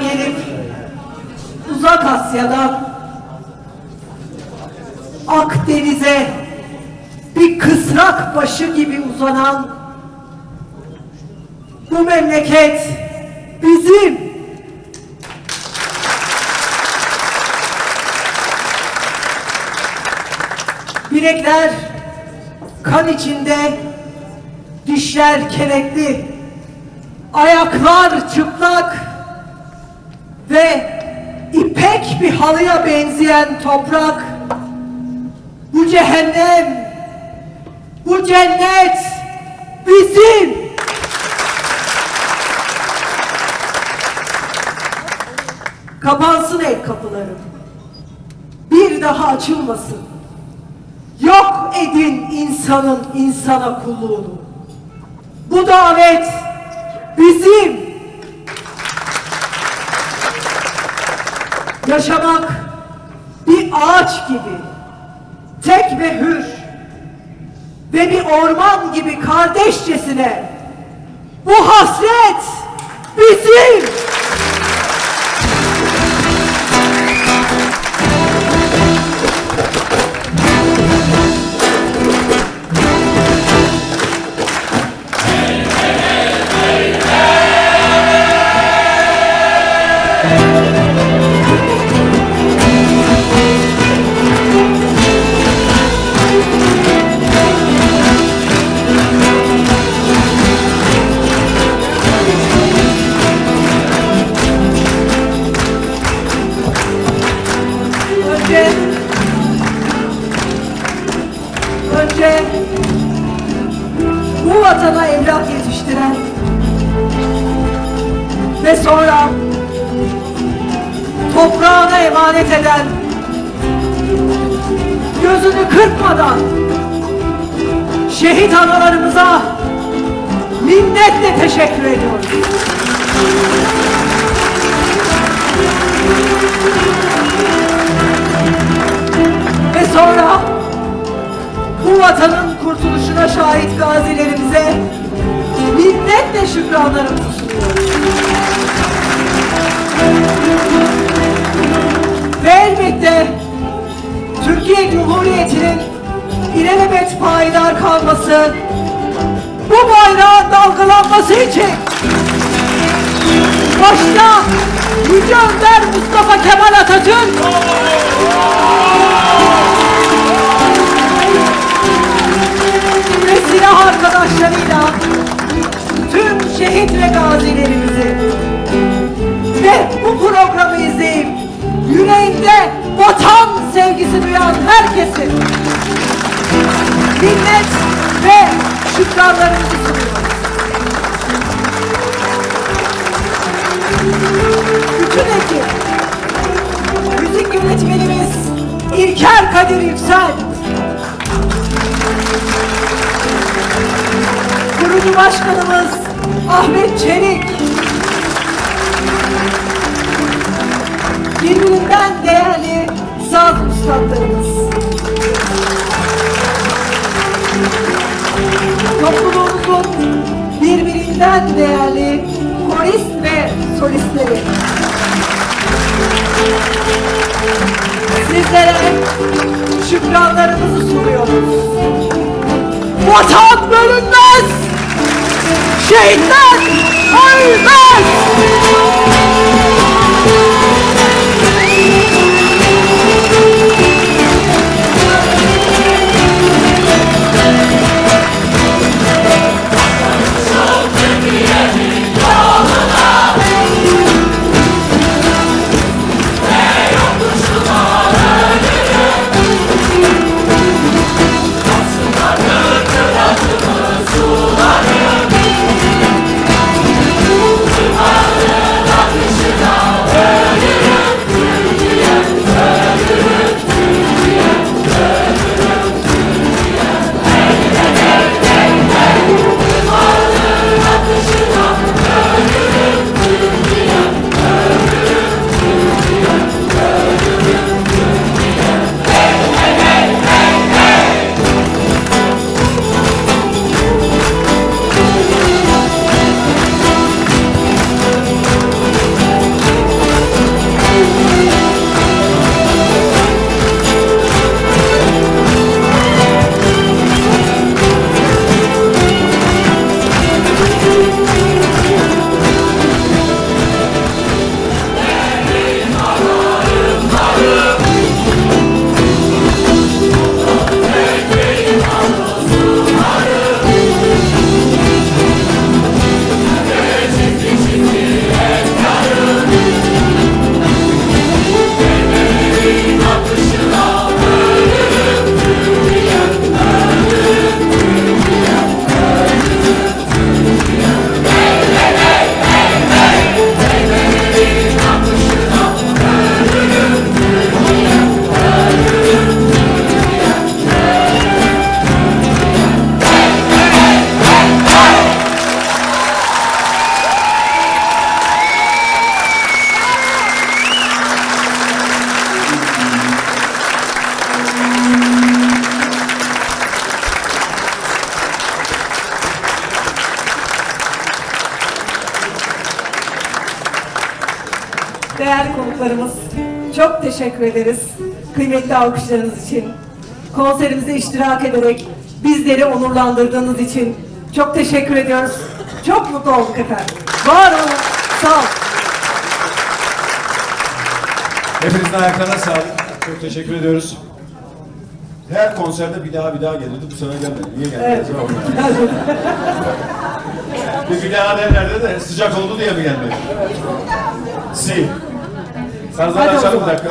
gelip uzak Asya'dan Akdeniz'e bir kısrak başı gibi uzanan bu memleket bizim. Bilekler kan içinde, dişler kenetli, ayaklar çıplak ve ipek bir halıya benzeyen toprak bu cehennem, bu cennet bizim. Kapansın el kapıları. Bir daha açılmasın. Yok edin insanın insana kulluğunu. Bu davet bizim. Yaşamak bir ağaç gibi tek ve hür ve bir orman gibi kardeşçesine bu hasret bizim. Önce bu vatana evlat yetiştiren ve sonra toprağına emanet eden gözünü kırpmadan şehit analarımıza minnetle teşekkür ediyoruz. Ve sonra bu vatanın kurtuluşuna şahit gazilerimize minnetle şükranlarımızı sunuyoruz. Ve elbette Türkiye Cumhuriyeti'nin ilelebet payidar kalması, bu bayrağın dalgalanması için başta Yüce Önder Mustafa Kemal duyan herkesin minnet ve şükranlarımızı sunuyoruz. Bütün ekip, müzik yönetmenimiz İlker Kadir Yüksel, kurucu başkanımız Ahmet Çelik, birbirinden değerli saz ustalarımız, topluluğumuzun birbirinden değerli korist ve solistleri. Sizlere şükranlarımızı sunuyoruz. Vatan bölünmez! Şehitler ölmez! Konuklarımız, çok teşekkür ederiz kıymetli alkışlarınız için. Konserimize iştirak ederek bizleri onurlandırdığınız için çok teşekkür ediyoruz. Çok mutlu olduk efendim. Var olun, sağ olun. Hepinizin ayaklarına sağlık. Çok teşekkür ediyoruz. Her konserde bir daha bir daha gelirdi. Bu sene gelmedi. Niye gelmedi? Evet. bir daha derlerde de sıcak oldu diye mi gelmedi? Si. O açalım bir dakika.